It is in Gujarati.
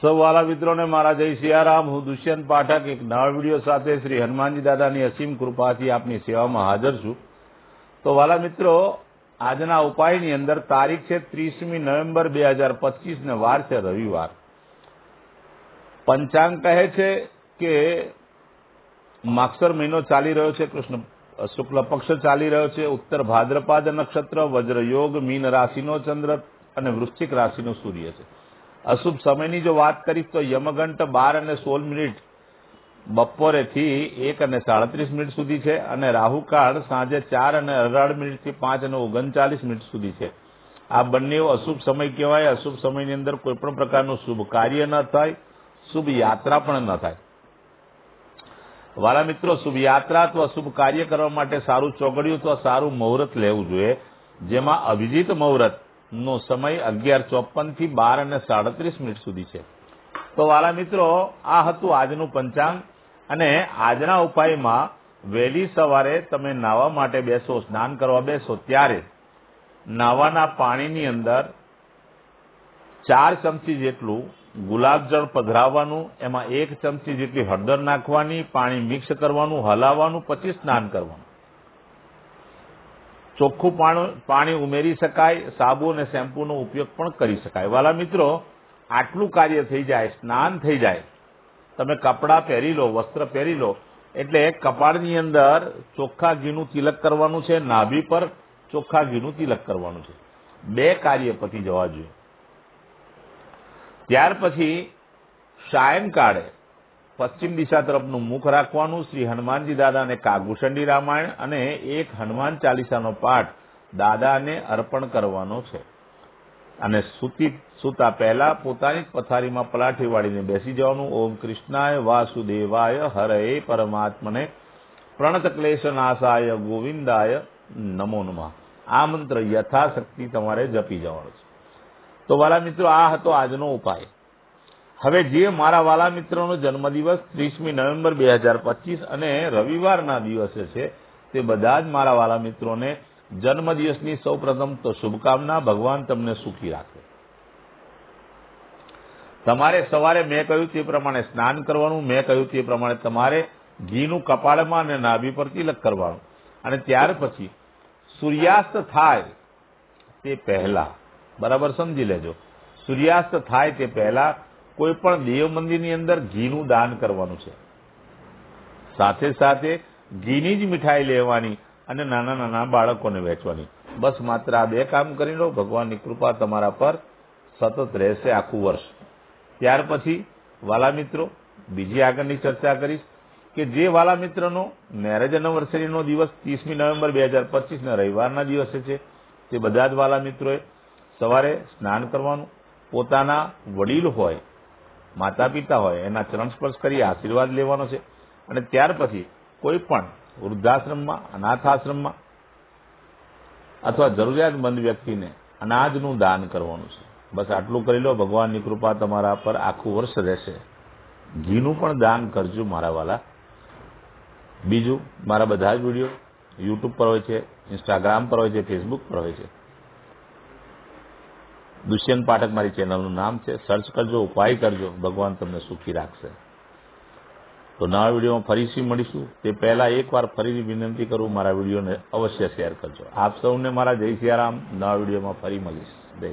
સૌ મિત્રોને મારા જય સિયારામ. હું દુષ્યંત પાઠક. એક નવા વીડિયો સાથે શ્રી હનુમાનજી દાદાની અસીમ કૃપાથી આપની સેવામાં હાજર છું. તો વાલા મિત્રો, આજના ઉપાયની અંદર તારીખ છે ત્રીસમી નવેમ્બર બે હજાર પચીસ ને વાર છે રવિવાર. પંચાંગ કહે છે કે માક્ષર મહિનો ચાલી રહ્યો છે, કૃષ્ણ શુક્લ પક્ષ ચાલી રહ્યો છે, ઉત્તર ભાદ્રપાદ નક્ષત્ર, વજ્રયોગ, મીન રાશિનો ચંદ્ર અને વૃશ્ચિક રાશિનો સૂર્ય છે. અશુભ સમયની જો વાત કરીશ તો યમગંટ બાર અને સોળ મિનિટ બપોરેથી એક અને સાડત્રીસ મિનિટ સુધી છે અને રાહુકાળ સાંજે ચાર અને અઢાર મિનિટથી પાંચ અને ઓગણચાલીસ મિનિટ સુધી છે. આ બંને અશુભ સમય કહેવાય. અશુભ સમયની અંદર કોઈપણ પ્રકારનું શુભ કાર્ય ન થાય, શુભ યાત્રા પણ ન થાય. વાલા મિત્રો, શુભ યાત્રા અથવા શુભ કાર્ય કરવા માટે સારું ચોગડિયું અથવા સારું મુહૂર્ત લેવું જોઈએ, જેમાં અભિજીત મુહૂર્ત નો સમય અગિયાર ચોપનથી બાર અને સાડત્રીસ મિનિટ સુધી છે. તો વાલા મિત્રો, આ હતું આજનું પંચાંગ અને આજના ઉપાયમાં વહેલી સવારે તમે નાહવા માટે બેસો, સ્નાન કરવા બેસો, ત્યારે નાવાના પાણીની અંદર ચાર ચમચી જેટલું ગુલાબજળ પધરાવવાનું, એમાં એક ચમચી જેટલી હળદર નાખવાની, પાણી મિક્સ કરવાનું, હલાવવાનું, પછી સ્નાન કરવાનું. ચોખ્ખું પાણી ઉમેરી શકાય, સાબુ અને શેમ્પૂનો ઉપયોગ પણ કરી શકાય. વાલા મિત્રો, આટલું કાર્ય થઈ જાય, સ્નાન થઈ જાય, તમે કપડાં પહેરી લો, વસ્ત્ર પહેરી લો, એટલે કપાળની અંદર ચોખ્ખા ઘીનું તિલક કરવાનું છે, નાભી પર ચોખ્ખા ઘીનું તિલક કરવાનું છે. બે કાર્ય પતી જવા જોઈએ. ત્યાર પછી સાયંકાળે પશ્ચિમ દિશા તરફનું મુખ રાખવાનું શ્રી હનુમાનજી દાદાને કાગુશંડી રામાયણ અને એક હનુમાન ચાલીસાનો પાઠ દાદાને અર્પણ કરવાનો છે. અને સુતી સુતા પહેલા પોતાની પથારીમાં પલાઠી વાળીને બેસી જવાનું. ઓમ કૃષ્ણાય વાસુદેવાય હરે પરમાત્મને. પ્રણત ક્લેશ નાશાય ગોવિંદાય નમો નમઃ. આ મંત્ર યથાશક્તિ તમારે જપી જવાનો છે. તો વાલા મિત્રો, આ હતો આજનો ઉપાય. હવે જે મારા વાલા મિત્રોનો જન્મદિવસ ત્રીસમી નવેમ્બર બે હજાર પચીસ અને રવિવારના દિવસે છે, તે બધા જ મારા વાલા મિત્રોને જન્મદિવસની સૌ પ્રથમ તો શુભકામના, ભગવાન તમને સુખી રાખે. તમારે સવારે મેં કહ્યું તે પ્રમાણે સ્નાન કરવાનું, મેં કહ્યું તે પ્રમાણે તમારે ઘીનું કપાળમાં અને નાભી પર તિલક કરવાનું. અને ત્યાર પછી સૂર્યાસ્ત થાય તે પહેલા, બરાબર સમજી લેજો, સૂર્યાસ્ત થાય તે પહેલા કોઈ પણ દેવ મંદિરની અંદર ઘીનું દાન કરવાનું છે. સાથે સાથે ઘીની જ મીઠાઈ લેવાની અને નાના નાના બાળકોને વેચવાની. બસ માત્ર આ બે કામ કરી લો, ભગવાનની કૃપા તમારા પર સતત રહેશે આખું વર્ષ. ત્યાર પછી વાલા મિત્રો, બીજી આગળની ચર્ચા કરીશ કે જે વાલા મિત્રનો મેરેજ એનિવર્સરીનો દિવસ ત્રીસમી નવેમ્બર બે હજાર પચીસના રવિવારના દિવસે છે, તે બધા જ વાલા મિત્રોએ સવારે સ્નાન કરવાનું. પોતાના વડીલ હોય માતા પિતા હોય, એના ચરણ સ્પર્શ કરી આશીર્વાદ લેવાનો છે. અને ત્યાર પછી કોઈ પણ વૃદ્ધાશ્રમમાં, અનાથાશ્રમમાં અથવા જરૂરિયાતમંદ વ્યક્તિને અનાજનું દાન કરવાનું છે. બસ આટલું કરી લો, ભગવાનની કૃપા તમારા પર આખું વર્ષ રહેશે. ઘીનું પણ દાન કરજો મારા વાલા. બીજું, મારા બધા જ વીડિયો યુટ્યુબ પર હોય છે ઇન્સ્ટાગ્રામ પર હોય છે ફેસબુક પર હોય છે. દુષ્યંત પાઠક મારી ચેનલનું નામ છે. સર્ચ કરજો, ઉપાય કરજો, ભગવાન તમને સુખી રાખશે. તો નવા વિડીયોમાં ફરીથી મળીશું. તે પહેલા એકવાર ફરીથી વિનંતી કરું, મારા વિડીયોને અવશ્ય શેર કરજો. આપ સૌને મારા જય સિયારામ. નવા વિડીયોમાં ફરી મળીશ. જય